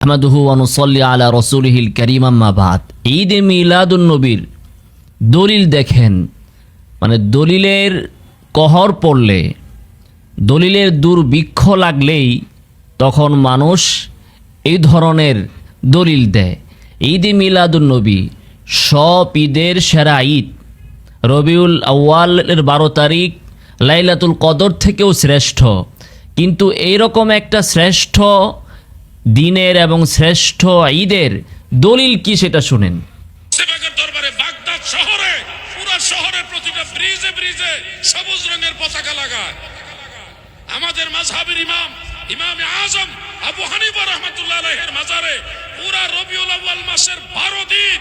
আহমদহু অনুসল্লি আলা দলিল দেখেন মানে দলিলের কহর পড়লে, দলিলের দুর্ভিক্ষ লাগলেই তখন মানুষ এই ধরনের দলিল দেয়। ঈদ এ মিলাদুন নবী, সব ঈদের সেরা ঈদ। রবিউল আউয়ালের বারো তারিখ লাইলাতুল কদর থেকেও শ্রেষ্ঠ। কিন্তু এইরকম একটা শ্রেষ্ঠ দিনের এবং শ্রেষ্ঠ ঈদের দলিল কি সেটা শুনেন। দরবারে বাগদাদ শহরে, পুরো শহরের প্রতিটা ব্রিজে ব্রিজে সবুজ রঙের পতাকা লাগায়। আমাদের মাঝহাবের ইমাম, ইমামে আজম আবু হানিফা রহমতুল্লাহ আলাইহির মাজারে পুরা রবিউল আউয়াল মাসের 12 দিন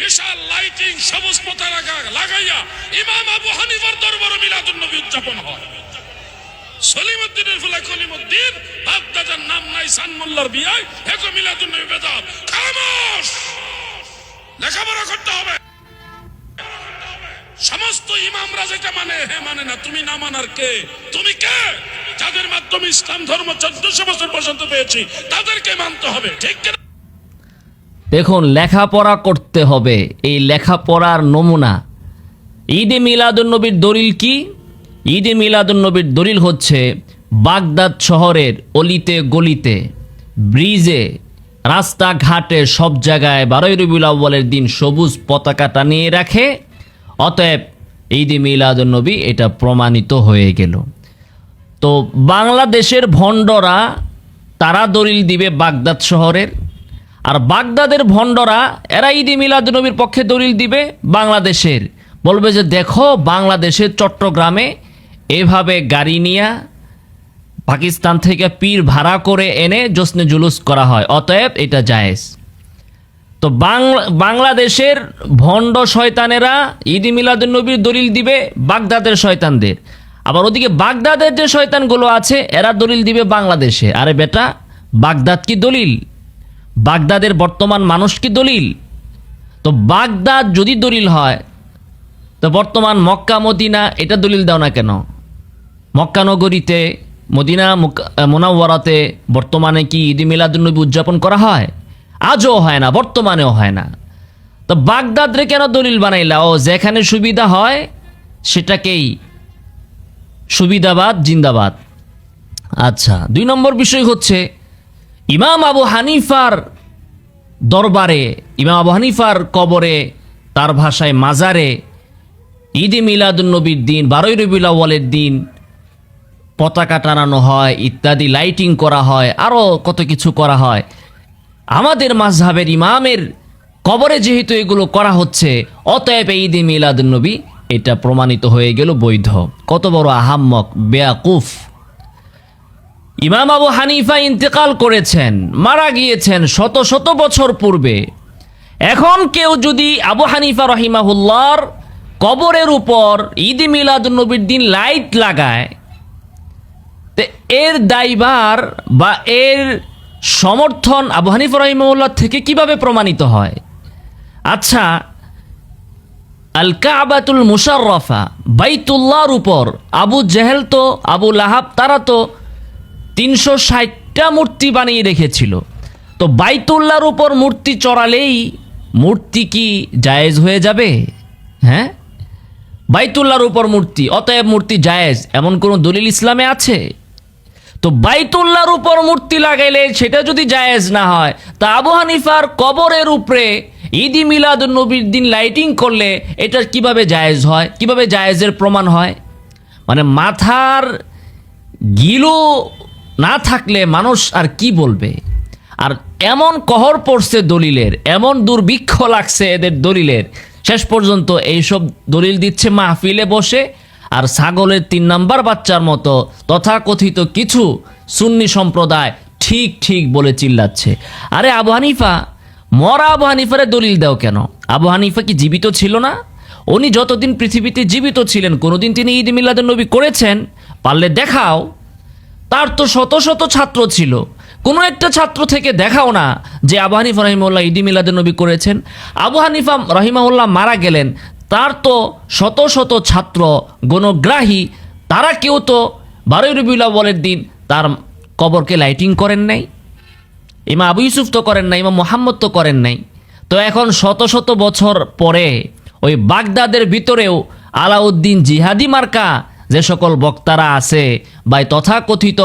বিশাল লাইটিং, সবুজ পতাকা লাগাইয়া ইমাম আবু হানিফার দরবারে মিলাদুন নবী উদযাপন হয়। সলিমুদ্দিনের ফুলা কলিমুদ্দিন বাগদাদের নাম নাই সানমুল্লার বিয়ায় হেকো মিলাদুন নবী বেদাত। খামোশ! লেখাপড়া করতে হবে। সমস্ত ইমামরা যেটা মানে হে মানে না, তুমি না মানার কে? তুমি কে? যাদের মাধ্যমে ইসলাম ধর্ম চোদ্দশো বছর পর্যন্ত পেয়েছি, তাদেরকে মানতে হবে, ঠিক দেখুন, লেখাপড়া করতে হবে। এই লেখাপড়ার নমুনা, ঈদে মিলাদুন্নবীর দলিল কি? ঈদে মিলাদুন্নবীর দলিল হচ্ছে, বাগদাদ শহরের অলিতে গলিতে, ব্রিজে, রাস্তাঘাটে সব জায়গায় বারোই রবিউল আউ্বালের দিন সবুজ পতাকা টানিয়ে রাখে। অতএব ঈদে মিলাদুন্নবী এটা প্রমাণিত হয়ে গেল। তো বাংলাদেশের ভণ্ডরা, তারা দলিল দিবে বাগদাদ শহরের। আর বাগদাদের ভণ্ডরা, এরা ঈদি মিলাদুনবীর পক্ষে দলিল দিবে বাংলাদেশের। বলবে যে, দেখো, বাংলাদেশের চট্টগ্রামে এভাবে গাড়ি নিয়ে পাকিস্তান থেকে পীর ভাড়া করে এনে জশ্নে জুলুস করা হয়। অতএব এটা জায়েজ। তো বাংলা, বাংলাদেশের ভণ্ড শয়তানেরা ঈদি মিলাদুন্নবীর দলিল দিবে বাগদাদের শয়তানদের। আবার ওদিকে বাগদাদের যে শয়তানগুলো আছে, এরা দলিল দিবে বাংলাদেশে। আরে বেটা, বাগদাদ কি দলিল? বাগদাদের বর্তমান মানুষ কি দলিল? তো বাগদাদ যদি দলিল হয়, তো বর্তমান মক্কা, মদিনা, এটা দলিল দাও না কেন? মক্কা নগরীতে, মদিনা মোনাওয়ারাতে বর্তমানে কি ঈদ মিলাদুন্নবী উদযাপন করা হয়? আজও হয় না, বর্তমানেও হয় না। তো বাগদাদরে কেন দলিল বানাইলা? ও, যেখানে সুবিধা হয়, সেটাকেই সুবিধাবাদ, জিন্দাবাদ। আচ্ছা দুই নম্বর বিষয় হচ্ছে, ইমাম আবু হানিফার দরবারে, ইমাম আবু হানিফার কবরে, তার ভাষায় মাজারে ঈদে মিলাদুন্নবীর দিন, বারোই রবিউল আউ্বালের দিন পতাকা টানানো হয়, ইত্যাদি লাইটিং করা হয় আরও কত কিছু করা হয়। আমাদের মাঝহাবের ইমামের কবরে যেহেতু এগুলো করা হচ্ছে, অতএব ঈদে মিলাদুন্নবী এটা প্রমাণিত হয়ে গেল বৈধ। কত বড় আহাম্মক, বেয়াকুফ। ইমাম আবু হানিফা ইন্তেকাল করেছেন, মারা গিয়েছেন শত শত বছর পূর্বে। এখন কেউ যদি আবু হানিফা রহিমাহুল্লার কবরের উপর ঈদ মিলাদুন্নবীর দিন লাইট লাগায় এর দায়বার বা এর সমর্থন আবু হানিফা রহিমাহুল্লাহ থেকে কীভাবে প্রমাণিত হয়? আচ্ছা আল কাবাতুল মুশাররফা, বাইতুল্লাহর উপর আবু জেহেল তো, আবু লাহাব তারা তো তিনশো ষাটটা মূর্তি বানিয়ে রেখেছিল। তো বাইতুল্লাহর উপর মূর্তি চড়ালেই মূর্তি কি জায়েজ হয়ে যাবে? হ্যাঁ? বাইতুল্লাহর উপর মূর্তি, অতএব মূর্তি জায়েজ, এমন কোনো দলিল ইসলামে আছে? তো বাইতুল্লাহর উপর মূর্তি লাগাইলে সেটা যদি জায়েজ না হয়, তা আবু হানিফার কবরের উপরে ঈদি মিলাদ নবীর দিন লাইটিং করলে এটা কীভাবে জায়েজ হয়? কীভাবে জায়েজের প্রমাণ হয়? মানে মাথার গিলো না থাকলে মানুষ আর কি বলবে? আর এমন কহর পড়ছে দলিলের, এমন দুর্ভিক্ষ লাগছে এদের দলিলের। শেষ পর্যন্ত এইসব দলিল দিচ্ছে মাহফিলে বসে আর ছাগলের তিন নাম্বার বাচ্চার মতো তথাকথিত কিছু সুন্নি সম্প্রদায় ঠিক ঠিক বলে চিল্লাচ্ছে। আরে আবু হানিফা, মরা আবু হানিফারে দলিল দাও কেন? আবু হানিফা কি জীবিত ছিল না? উনি যতদিন পৃথিবীতে জীবিত ছিলেন, কোনোদিন তিনি ঈদ মিলাদুন নবী করেছেন, পারলে দেখাও, তার তো শত শত ছাত্র ছিল। কোনো একটা ছাত্র থেকে দেখাও না যে আবু হানিফা রহিমউল্লাহ ঈদি মিলাদুন নবী করেছেন। আবু হানিফা রহিমাউল্লাহ মারা গেলেন তার তো শত শত ছাত্র, গণগ্রাহী, তারা কেউ তো বারোই রবিউল্লাহ বলের দিন তার কবরকে লাইটিং করেন নাই। ইমাম আবু ইউসুফ তো করেন নাই, ইমাম মোহাম্মদ তো করেন নাই। তো এখন শত শত বছর পরে ওই বাগদাদের ভিতরেও আলাউদ্দিন জিহাদি মার্কা যে সকল বক্তারা আছে বা তথাকথিত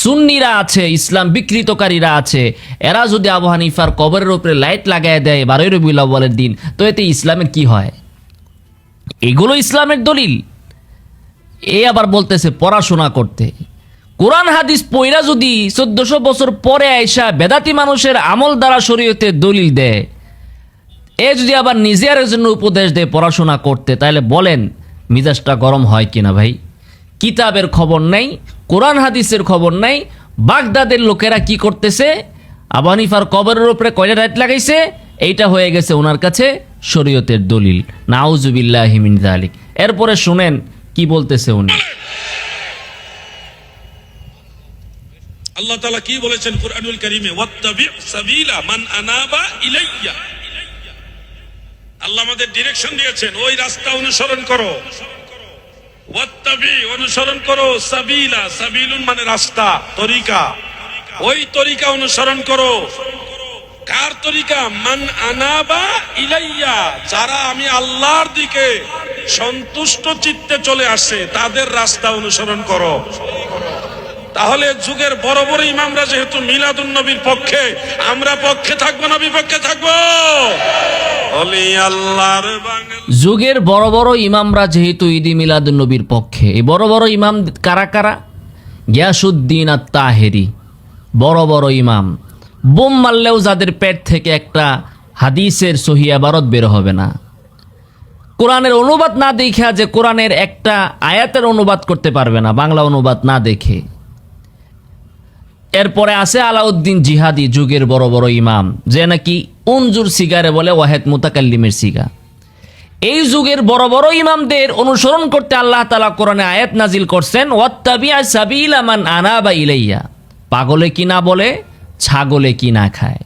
সুন্নিরা আছে, ইসলাম বিকৃতকারীরা আছে, এরা যদি আবু হানিফার কবরের উপরে লাইট লাগায় দেয় বারোই রবিউল আউ্বালের দিন, তো এতে ইসলামের কি হয়? এগুলো ইসলামের দলিল। এ আবার বলতেছে, পড়াশোনা করতে। কোরআন হাদিস পইরা যদি চোদ্দশো বছর পরে আয়সা বেদাতি মানুষের আমল দ্বারা শরীয়তে দলিল দেয়, এ যদি আবার নিজে আর জন্য উপদেশ দেয় পড়াশোনা করতে, তাহলে বলেন, মিজাজটা গরম হয় কিনা ভাই? কিতাবের খবর নাই, কোরআন হাদিসের খবর নাই, বাগদাদের লোকেরা কি করতেছে? আবানিফার কবরের উপরে কয়লা রাইট লাগাইছে? এইটা হয়ে গেছে ওনার কাছে শরীয়তের দলিল। নাউজুবিল্লাহ হিমিন আলিক এরপরে শুনেন কি বলতেছে উনি। আল্লাহ কি বলেছেন মান আনাবা ইলাইয়া। আল্লাহ আমাদের ডিরেকশন দিয়েছেন, ওই রাস্তা অনুসরণ করো। ওয়াত্তাবি অনুসরণ করো, সাবিলা। সাবিলুন মানে রাস্তা, তরিকা। ওই তরিকা অনুসরণ করো। কার তরিকা? মান আনাবা ইলাইয়া, যারা আমি আল্লাহর দিকে সন্তুষ্ট চিত্তে চলে আসে তাদের রাস্তা অনুসরণ করো। তাহলে যুগের বড় বড় ইমামরা যেহেতু মিলাদুন নবীর পক্ষে, আমরা পক্ষে থাকব না বিপক্ষে থাকব? যুগের বড় বড় ইমামরা যেহেতু ঈদি মিলাদুন নবীর পক্ষে, এই বড় বড় ইমাম কারা কারা? গিয়াসুদ্দিন আর তাহেরি বড় বড় ইমাম। বোম মারলেও যাদের পেট থেকে একটা হাদিসের সহি আবারত বের হবে না। কোরআনের অনুবাদ না দেখা যে কোরআনের একটা আয়াতের অনুবাদ করতে পারবে না, বাংলা অনুবাদ না দেখে। এরপরে আছে আলাউদ্দিন জিহাদি যুগের বড় বড় ইমাম, যে নাকি উনজুর সিগারে বলে ওয়াহেদ মুতাকাল্লিমের সিগা। এই যুগের বড় বড় ইমামদের অনুসরণ করতে আল্লাহ তালা কোরআনে আয়াত নাজিল করছেন ওয়াত্তাবিয়া সাবিলা মান আনাবা ইলাইয়া। পাগলে কি না বলে? ছাগলে কি না খায়?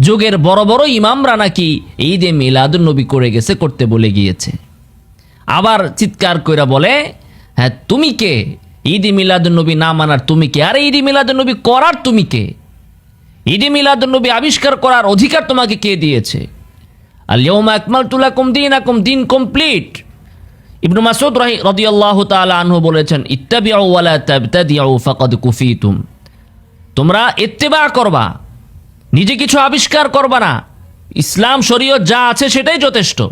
যুগের বড় বড় ইমামরা নাকি ঈদে মিলাদুন নবী করে গেছে, করতে বলে গিয়েছে। আবার চিৎকার কইরা বলে হ্যাঁ তুমি কে? ঈদি মিলাদুন নবী না মানার তুমি কে? আরে ঈদি মিলাদুন নবী করার তুমি কে? ঈদি মিলাদুন নবী আবিষ্কার করার অধিকার তোমাকে কে দিয়েছে? আলিয়মা আকমাল তুলাকুম দিন আকুম দিন কমপ্লিট। ইবনু মাসুদ রাহি, রাদিয়াল্লাহু তাআলা আনহু বলেছেন, ইত্তাবিউ ওয়ালা তাবতাদিউ ফাকাদ তোমরা ইত্তেবা করবা। নিজে কিছু আবিষ্কার করবা না। ইসলাম, শরীয়ত যা আছে সেটাই যথেষ্ট।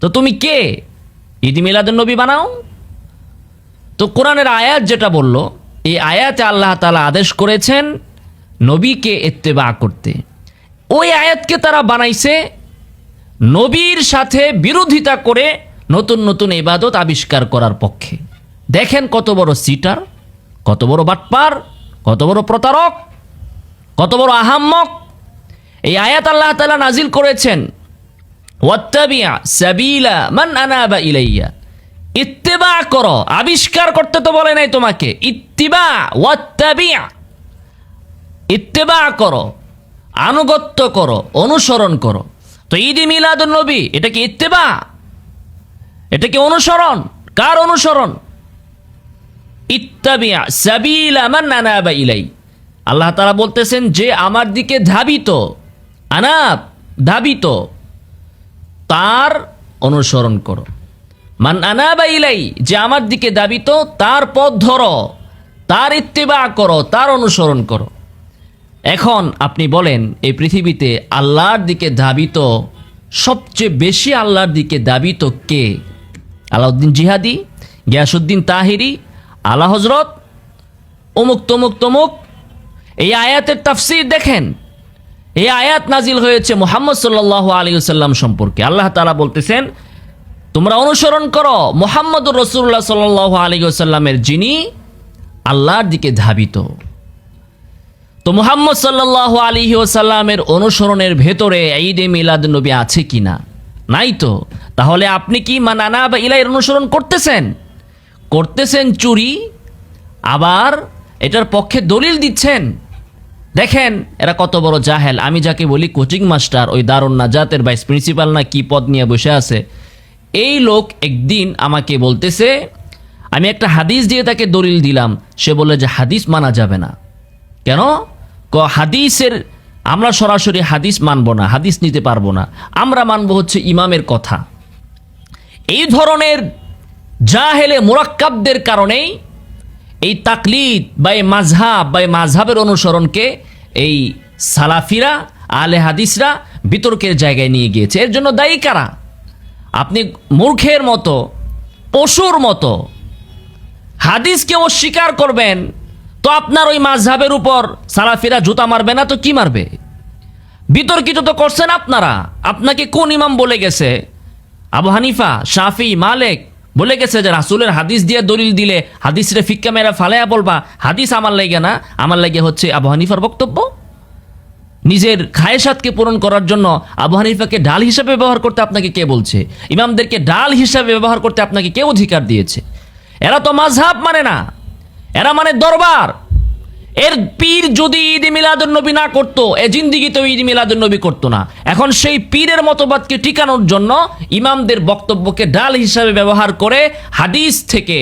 তো তুমি কে? ঈদ নবী বানাও? তো কোরআনের আয়াত যেটা বলল, এই আয়াতে আল্লাহ তালা আদেশ করেছেন নবীকে এত্তেবা করতে। ওই আয়াতকে তারা বানাইছে নবীর সাথে বিরোধিতা করে নতুন নতুন ইবাদত আবিষ্কার করার পক্ষে। দেখেন কত বড় সিটার, কত বড় বাটপার কত বড় প্রতারক, কত বড় আহাম্মক। এই আয়াত আল্লাহ তালা নাজিল করেছেন, ওয়াত্তাবিয়া সাবিলা ইত্তেবা করো, আবিষ্কার করতে তো বলে নাই তোমাকে। ইত্তিবা, ওয়াত্তাবিয়া। ইত্তেবা করো, আনুগত্য করো, অনুসরণ করো। তো ঈদ মিলাদুন নবী, এটা কি ইত্তেবা? এটা কি অনুসরণ? কার অনুসরণ? ইত্তাবিয়া সাবিলা মান আনাবা ইলাই। আল্লাহ তাআলা বলতেছেন যে আমার দিকে ধাবিত, আনাব, ধাবিত, তার অনুসরণ করো। মান আনাবা ইলাই, যে আমার দিকে দাবিত তার পথ ধরো, তার ইত্তেবা করো, তার অনুসরণ করো। এখন আপনি বলেন, এই পৃথিবীতে আল্লাহর দিকে ধাবিত, সবচেয়ে বেশি আল্লাহর দিকে দাবিত কে? আলাউদ্দিন জিহাদি গিয়াসুদ্দিন তাহিরি আলা হজরত অমুক তমুক তমুক, এই আয়াতের তাফসির দেখেন। এই আয়াত নাজিল হয়েছে মোহাম্মদ সাল্লাহ আলী সাল্লাম সম্পর্কে। আল্লাহ তালা বলতেছেন, তোমরা অনুসরণ করো মোহাম্মদ রসুল্লাহ সাল আলী সাল্লামের যিনি আল্লাহর দিকে ধাবিত। তো মোহাম্মদ সাল্লাহ আলী সাল্লামের অনুসরণের ভেতরে ঈদে মিলাদ নবী আছে কি না নাই তো? তাহলে আপনি কি মানানা বা ইলাইয়ের অনুসরণ করতেছেন? করতেছেন চুরি, আবার এটার পক্ষে দলিল দিচ্ছেন। দেখেন, এরা কত বড় জাহেল। আমি যাকে বলি কোচিং মাস্টার, ওই দারুণ নাজাতের ভাইস প্রিন্সিপাল না কি পদ নিয়ে বসে আছে। এই লোক একদিন আমাকে বলতেছে, আমি একটা হাদিস দিয়ে তাকে দলিল দিলাম। সে বলে যে হাদিস মানা যাবে না। কেন? ক, হাদিসের, আমরা সরাসরি হাদিস মানব না, হাদিস নিতে পারব না। আমরা মানব হচ্ছে ইমামের কথা। এই ধরনের জাহেলে মোরাক্কাবদের কারণেই এই তাকলিদ বা এই মাঝহাব বা এই মাঝহাবের অনুসরণকে এই সালাফিরা আলে হাদিসরা বিতর্কের জায়গায় নিয়ে গিয়েছে। এর জন্য দায়ী কারা? আপনি মূর্খের মতো, পশুর মতো হাদিসকে অস্বীকার করবেন, তো আপনার ওই মাঝহাবের উপর সালাফিরা জুতা মারবে না, তো কি মারবে? বিতর্কিত তো করছেন আপনারা। আপনাকে কোন ইমাম বলে গেছে? আবু হানিফা, শাফি, মালেক বলে গেছে যে রাসুলের হাদিস দিয়ে দলিল দিলে হাদিসরে ফিক্কা মেরা ফালাইয়া বলবা, হাদিস আমার লাগে না, আমার লাগে হচ্ছে আবু হানিফার বক্তব্য। নিজের খায়েসাতকে পূরণ করার জন্য আবু হানিফাকে ডাল হিসাবে ব্যবহার করতে আপনাকে কে বলছে? ইমামদেরকে ডাল হিসাবে ব্যবহার করতে আপনাকে কে অধিকার দিয়েছে? এরা তো মাঝহাব মানে না, এরা মানে দরবার। এর পীর যদি ঈদ মিলাদুন নবী না করতো, এ জিন্দিগিতেও ঈদ মিলাদুন নবী করতো না। এখন সেই পীরের মতবাদকে টিকানোর জন্য ইমামদের বক্তব্যকে ডাল হিসাবে ব্যবহার করে হাদিস থেকে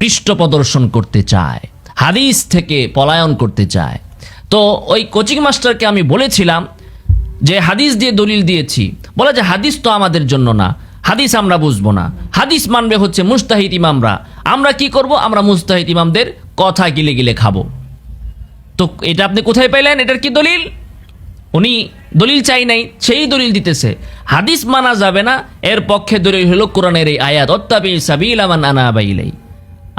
পৃষ্ঠ প্রদর্শন করতে চায়, হাদিস থেকে পলায়ন করতে চায়। তো ওই কোচিং মাস্টারকে আমি বলেছিলাম যে, হাদিস দিয়ে দলিল দিয়েছি। বলে যে, হাদিস তো আমাদের জন্য না, হাদিস আমরা বুঝব না। হাদিস মানবে হচ্ছে মুস্তাহিদ ইমামরা। আমরা কি করব? আমরা মুস্তাহিদ ইমামদের কথা গিলে গিলে খাব। তো এটা আপনি কোথায় পাইলেন? এটার কি দলিল? উনি দলিল চাই নাই, সেই দলিল দিতেছে। হাদিস মানা যাবে না, এর পক্ষে দলিল হলো কোরআনের এই আয়াত অত্তাবি সাবিল আমান আনা বাইলাই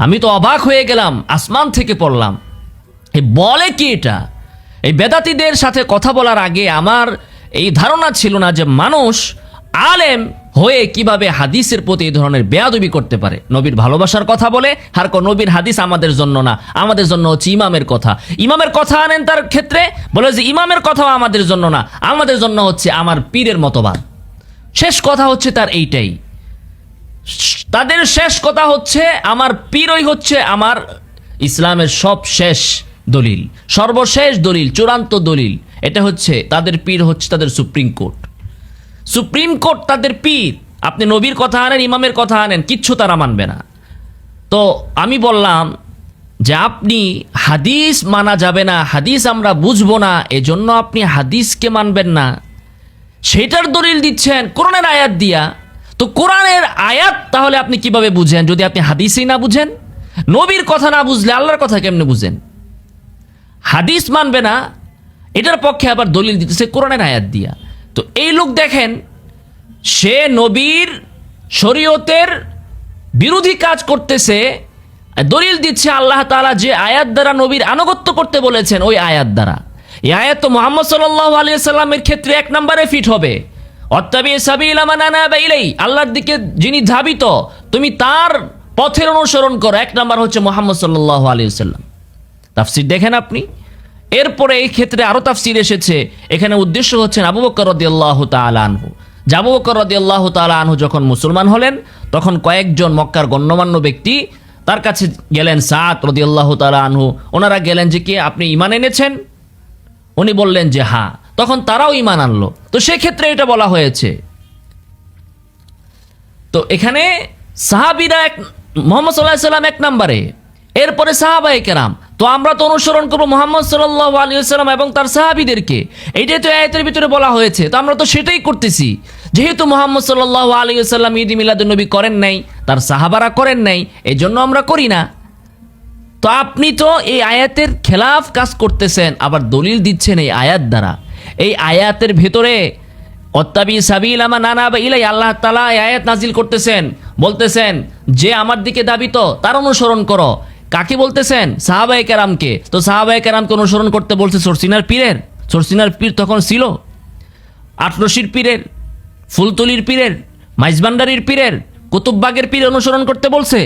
আমি তো অবাক হয়ে গেলাম, আসমান থেকে পড়লাম। এই বলে কি এটা? এই বেদাতিদের সাথে কথা বলার আগে আমার এই ধারণা ছিল না যে মানুষ আলেম হয়ে কীভাবে হাদিসের প্রতি এই ধরনের বেয়াদবি করতে পারে? নবীর ভালোবাসার কথা বলে, আর নবীর হাদিস আমাদের জন্য না। আমাদের জন্য হচ্ছে ইমামের কথা। ইমামের কথা আনেন তার ক্ষেত্রে, বলে যে ইমামের কথাও আমাদের জন্য না। আমাদের জন্য হচ্ছে আমার পীরের মতবাদ। শেষ কথা হচ্ছে তার এইটাই। তাদের শেষ কথা হচ্ছে, আমার পীরই হচ্ছে আমার ইসলামের সব শেষ দলিল। সর্বশেষ দলিল, চূড়ান্ত দলিল। এটা হচ্ছে তাদের পীর হচ্ছে তাদের সুপ্রিম কোর্ট। সুপ্রিম কোর্ট তাদের পীর। আপনি নবীর কথা আনেন, ইমামের কথা আনেন, কিচ্ছু তারা মানবে না। তো আমি বললাম যে আপনি হাদিস মানা যাবে না, হাদিস আমরা বুঝব না, এজন্য আপনি হাদিসকে মানবেন না। সেটার দলিল দিচ্ছেন, কোরআনের আয়াত দিয়া। তো কোরআনের আয়াত তাহলে আপনি কীভাবে বুঝেন? যদি আপনি হাদিসই না বুঝেন, নবীর কথা না বুঝলে আল্লাহর কথা কেমনে বুঝেন? হাদিস মানবে না, এটার পক্ষে আবার দলিল দিতেছে কোরআনের আয়াত দিয়া। তো এই লোক দেখেন, সে নবীর শরীয়তের বিরোধী কাজ করতেছে, দলিল দিচ্ছে আল্লাহ তাআলা যে আয়াত দ্বারা নবীর আনুগত্য করতে বলেছেন, ওই আয়াত দ্বারা। এই আয়াত তো মোহাম্মদ সাল্লাহ আলিয়া সাল্লামের ক্ষেত্রে এক নম্বরে ফিট হবে। অত্যাবি সাবিলা মানানা বাইলাই আল্লাহর দিকে যিনি ধাবিত, তুমি তার পথের অনুসরণ করো। এক নম্বর হচ্ছে মোহাম্মদ সাল্লাহ আলিয়া সাল্লাম তাফসির দেখেন আপনি। এরপরে এই ক্ষেত্রে আরও তাফসির এসেছে। এখানে উদ্দেশ্য হচ্ছেন আবু বকর রদিয়াল্লাহ তাআলা আনহু। যে আবু বকর রদিয়াল্লাহ তাআলা আনহু যখন মুসলমান হলেন, তখন কয়েকজন মক্কার গণ্যমান্য ব্যক্তি তার কাছে গেলেন সাত রদিয়াল্লাহ তাআলা আনহু। ওনারা গেলেন যে কি, আপনি ইমান এনেছেন? উনি বললেন যে হ্যাঁ। তখন তারাও ইমান আনলো। তো সেক্ষেত্রে এটা বলা হয়েছে। তো এখানে সাহাবিরা এক, মোহাম্মদ সাল্লাহ সাল্লাম এক নম্বরে। এরপরে সাহাবাই কেরাম তো আমরা তো অনুসরণ করব মোহাম্মদ সাল্লাহ আলী সাল্লাম এবং তার সাহাবিদেরকে। এইটাই তো আয়াতের ভিতরে বলা হয়েছে। তো আমরা তো সেটাই করতেছি। যেহেতু মোহাম্মদ সাল্লাহ আলী সাল্লাম ঈদ মিলাদুলনবী করেন নাই, তার সাহাবারা করেন নাই এই জন্য আমরা করি না। তো আপনি তো এই আয়াতের খেলাফ কাজ করতেছেন, আবার দলিল দিচ্ছেন এই আয়াত দ্বারা। এই আয়াতের ভেতরে, অত্তাবি সাবিল আমা নানা বা ইলাই, আল্লাহ তালা আয়াত নাজিল করতেছেন। বলতেছেন, যে আমার দিকে দাবিত, তার অনুসরণ করো। কাকে বলতেছেন? সাহাবাই কেরামকে। তো সাহাবাই কেরামকে অনুসরণ করতে বলছে সরসিনার পীরের। সরসিনার পীর তখন ছিল। আটরশির পীরের, ফুলতলির পীরের, মাইজবান্ডারির পীরের, কুতুববাগের পীর অনুসরণ করতে বলছে।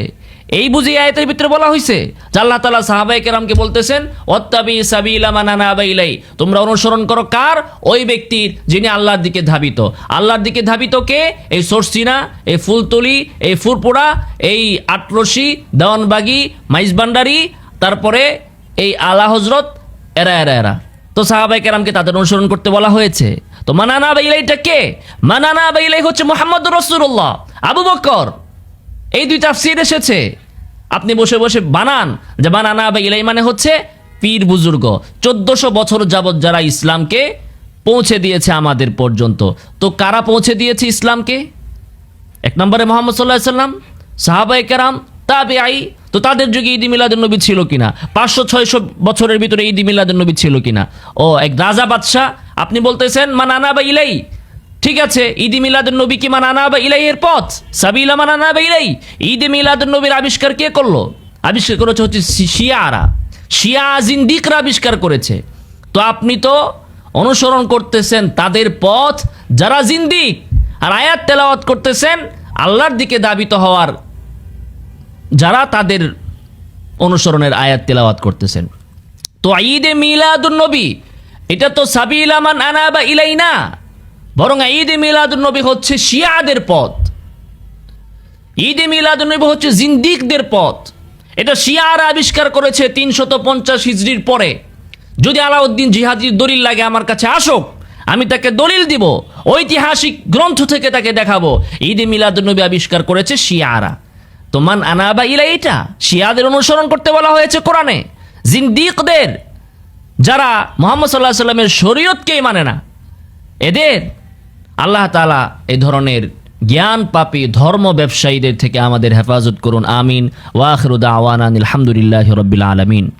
এই বুঝি আয়াতের ভিতরে বলা হয়েছে আল্লাহ তালা সাহাবাই কেরামকে বলতেছেন অত্তাবি সাবিলা মানানা বাইলাই তোমরা অনুসরণ করো কার? ওই ব্যক্তির যিনি আল্লাহর দিকে ধাবিত। আল্লাহর দিকে ধাবিত কে? এই সরসিনা, এই ফুলতলি, এই ফুরপুরা এই আটরশি, দেওয়ানবাগি, মাইজবান্ডারি, তারপরে এই আলা হজরত এরা এরা এরা। তো সাহাবাই কেরামকে তাদের অনুসরণ করতে বলা হয়েছে। তো মানানা বাইলাইটা কে? মানানা বাইলাই হচ্ছে মোহাম্মদ রসুল্লাহ আবু বকর এই দুই তাফসির এসেছে। আপনি বসে বসে বানান। যে বানানা বা ইলাই মানে হচ্ছে পীর বুজুর্গ। চোদ্দশো বছর যাবৎ যারা ইসলামকে পৌঁছে দিয়েছে আমাদের পর্যন্ত। তো কারা পৌঁছে দিয়েছে ইসলামকে? এক নম্বরে মোহাম্মদ সাল্লাহ সাল্লাম সাহাবাই কেরাম তাবে আই তো তাদের যুগে ঈদ মিলাদুল নবী ছিল কিনা? পাঁচশো, ছয়শো বছরের ভিতরে ঈদ মিলাদুল নবী ছিল কিনা? ও, এক রাজা বাদশাহ, আপনি বলতেছেন, মান আনা বা ইলাই? ঠিক আছে, ঈদ মিলাদুল নবী কি মান আনা বা ইলাই এর পথ, সাবিলা মান আনা বা ইলাই। ঈদ মিলাদুল নবীর আবিষ্কার কে করল? আবিষ্কার করেছে হচ্ছে শিয়ারা। শিয়া জিন্দিকরা আবিষ্কার করেছে। তো আপনি তো অনুসরণ করতেছেন তাদের পথ, যারা জিন্দিক, আর আয়াত তেলাওয়াত করতেছেন, আল্লাহর দিকে দাবিত হওয়ার যারা তাদের অনুসরণের আয়াত তেলাওয়াত করতেছেন। তো ঈদে মিলাদুন নবী, এটা তো সাবিলামান আনা বা ইলাই না। বরং ঈদে মিলাদুন নবী হচ্ছে শিয়াদের পথ। ঈদে মিলাদুন নবী হচ্ছে জিন্দিকদের পথ। এটা শিয়ারা আবিষ্কার করেছে তিনশত পঞ্চাশ হিজড়ির পরে। যদি আলাউদ্দিন জিহাদির দলিল লাগে আমার কাছে আসুক, আমি তাকে দলিল দিব। ঐতিহাসিক গ্রন্থ থেকে তাকে দেখাবো। ঈদে মিলাদুন নবী আবিষ্কার করেছে শিয়ারা। তো মান আনা বা ইলা এটা। শিয়াদের অনুসরণ করতে বলা হয়েছে কোরআনে। জিন্দিকদের যারা মোহাম্মদ সাল্লাহ সাল্লামের শরীয়তকেই মানে না। এদের আল্লাহ তালা এ ধরনের জ্ঞান পাপি ধর্ম ব্যবসায়ীদের থেকে আমাদের হেফাজত করুন, আমিন। ওয়াখরুদা আওয়ান আলহামদুলিল্লাহ রবিল আলমিন।